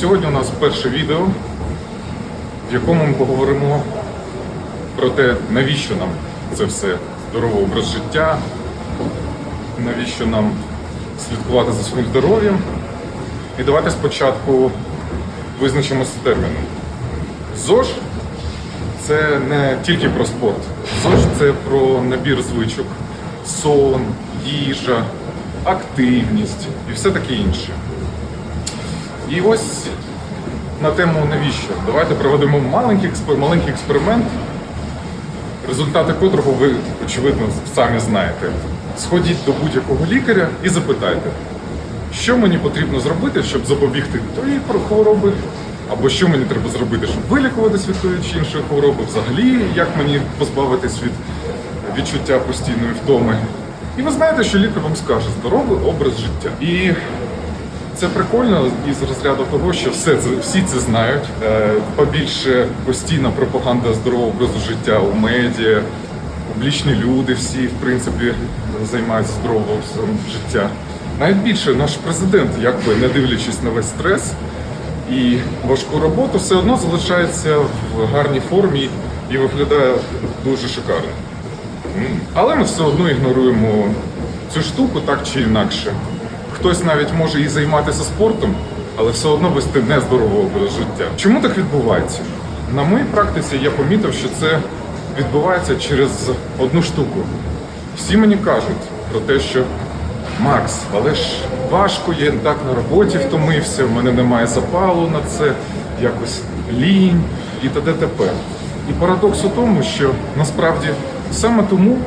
Сьогодні у нас перше відео, в якому ми поговоримо про те, навіщо нам це все здоровий образ життя, навіщо нам слідкувати за своїм здоров'ям. І давайте спочатку визначимося з терміном. ЗОЖ це не тільки про спорт. ЗОЖ це про набір звичок, сон, їжа, активність і все таке інше. І ось на тему навіщо? Давайте проведемо маленький, маленький експеримент, результати котрого ви, очевидно, самі знаєте. Сходіть до будь-якого лікаря і запитайте, що мені потрібно зробити, щоб запобігти тої хвороби, або що мені треба зробити, щоб вилікуватись від тої чи іншої хвороби, взагалі, як мені позбавитись від відчуття постійної втоми. І ви знаєте, що лікар вам скаже здоровий образ життя. І це прикольно із розряду того, що все це всі це знають. Е, Побільше постійна пропаганда здорового образу життя у медіа, публічні люди, всі в принципі займаються здоровим життя. Навіть більше наш президент, якби не дивлячись на весь стрес і важку роботу, все одно залишається в гарній формі і виглядає дуже шикарно. Але ми все одно ігноруємо цю штуку так чи інакше. Хтось навіть може і займатися спортом, але все одно вести нездоровий образ життя. Чому так відбувається? На моїй практиці я помітив, що це відбувається через одну штуку. Всі мені кажуть про те, що Макс, але ж важко, я так на роботі втомився, в мене немає запалу на це, якось лінь і т.д. т.п. І парадокс у тому, що насправді саме тому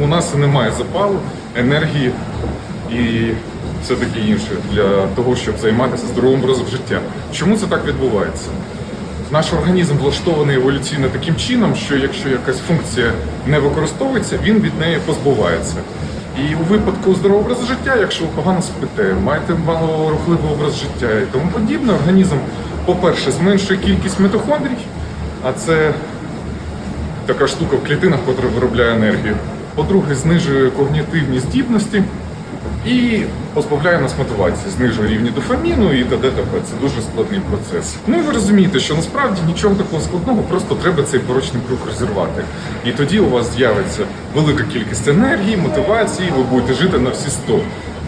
у нас немає запалу, енергії і все таке інше для того, щоб займатися здоровим образом життя. Чому це так відбувається? Наш організм влаштований еволюційно таким чином, що якщо якась функція не використовується, він від неї позбувається. І у випадку здорового образу життя, якщо ви погано спите, маєте малорухливий образ життя і тому подібне, організм, по-перше, зменшує кількість митохондрій, а це така штука в клітинах, яка виробляє енергію. По-друге, знижує когнітивні здібності і позбавляє нас мотивації, знижує рівні дофаміну і т.д. т.п. Це дуже складний процес. Ну і ви розумієте, що насправді нічого такого складного, просто треба цей порочний круг розірвати. І тоді у вас з'явиться велика кількість енергії, мотивації, ви будете жити на всі 100.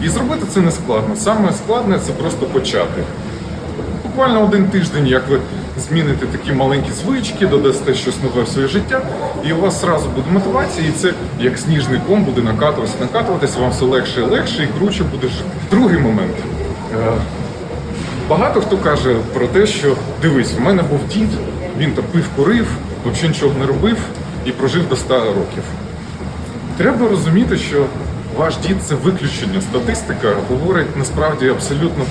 І зробити це не складно. Саме складне це просто почати буквально один тиждень, як ви зміните такі маленькі звички, додасте щось нове в своє життя, і у вас зразу буде мотивація, і це як сніжний ком буде накатуватися, накатуватися, вам все легше і легше і круче буде жити. Другий момент. Е, Багато хто каже про те, що дивись, в мене був дід, він то пив, курив, взагалі нічого не робив і прожив до 100 років. Треба розуміти, що ваш дід це виключення. Статистика говорить насправді абсолютно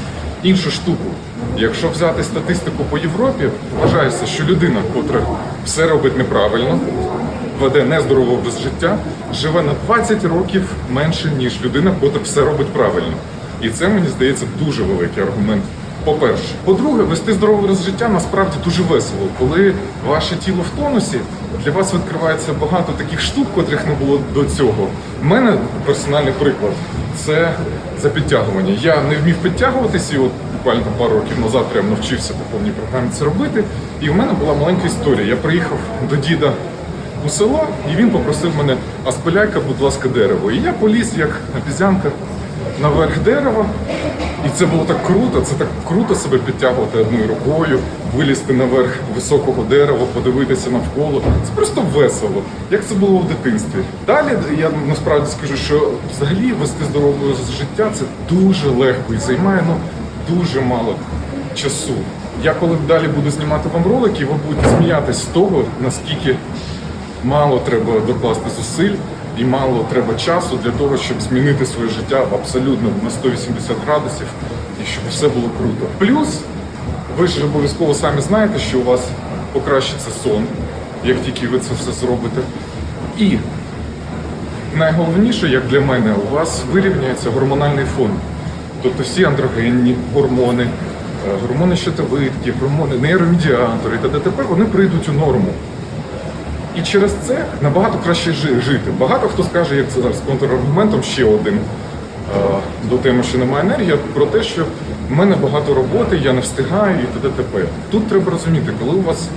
іншу штуку. Якщо взяти статистику по Європі, вважається, що людина, котра все робить неправильно, веде нездоровий образ життя, живе на 20 років менше, ніж людина, котра все робить правильно. І це мені здається дуже великий аргумент. По-перше, по-друге, вести здоровий образ життя насправді дуже весело. Коли ваше тіло в тонусі, для вас відкривається багато таких штук, котрих не було до цього. У мене персональний приклад це за підтягування. Я не вмів підтягуватися, і от буквально пару років назад прям навчився по повній програмі це робити. І в мене була маленька історія. Я приїхав до діда у село, і він попросив мене, а спиляй-ка, будь ласка, дерево. І я поліз як обізянка наверх дерева. І це було так круто, це так круто себе підтягувати одною рукою, вилізти наверх високого дерева, подивитися навколо. Це просто весело, як це було в дитинстві. Далі я насправді скажу, що взагалі вести образ життя це дуже легко і займає ну, дуже мало часу. Я коли далі буду знімати вам ролики, ви будете сміятись з того, наскільки мало треба докласти зусиль і мало треба часу для того, щоб змінити своє життя абсолютно на 180 градусів і щоб все було круто. Плюс ви ж обов'язково самі знаєте, що у вас покращиться сон, як тільки ви це все зробите. І найголовніше, як для мене, у вас вирівняється гормональний фон. Тобто всі андрогенні гормони, е, гормони щитовидки, гормони, нейромедіатори та ДТП, вони прийдуть у норму. І через це набагато краще жити. Багато хто скаже, як це зараз контраргументом ще один е, до теми, що немає енергії, про те, що в мене багато роботи, я не встигаю і т.д. т.п. Тут треба розуміти, коли у вас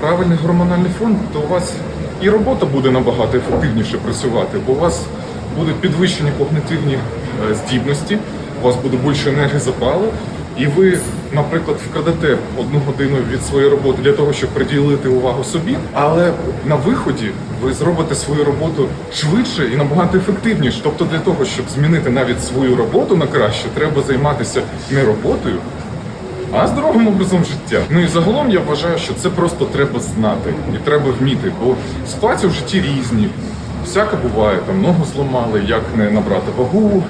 правильний гормональний фон, то у вас і робота буде набагато ефективніше працювати, бо у вас будуть підвищені когнитивні е, здібності, у вас буде більше енергії запалу, і ви, наприклад, вкрадете одну годину від своєї роботи для того, щоб приділити увагу собі, але на виході ви зробите свою роботу швидше і набагато ефективніше. Тобто, для того, щоб змінити навіть свою роботу на краще, треба займатися не роботою, а здоровим образом життя. Ну і загалом я вважаю, що це просто треба знати і треба вміти, бо ситуації в житті різні. Всяке буває, там ногу зламали, як не набрати вагу,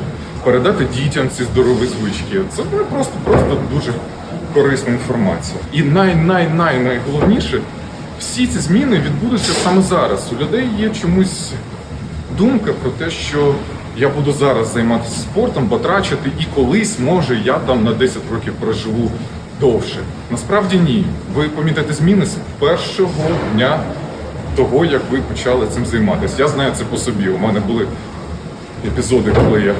передати дітям ці здорові звички. Це ну, просто, просто дуже корисна інформація. І най най най найголовніше, всі ці зміни відбудуться саме зараз. У людей є чомусь думка про те, що я буду зараз займатися спортом, потрачити, і колись, може, я там на 10 років проживу довше. Насправді ні. Ви помітите зміни з першого дня того, як ви почали цим займатися. Я знаю це по собі. У мене були епізоди, коли я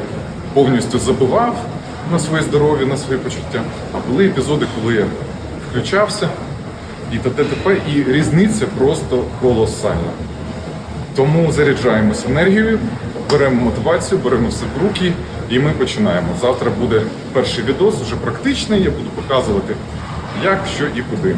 повністю забував на своє здоров'я, на свої почуття, а були епізоди, коли я включався і т.д. і різниця просто колосальна. Тому заряджаємось енергією, беремо мотивацію, беремо все в руки і ми починаємо. Завтра буде перший відос, вже практичний. Я буду показувати, як, що і куди.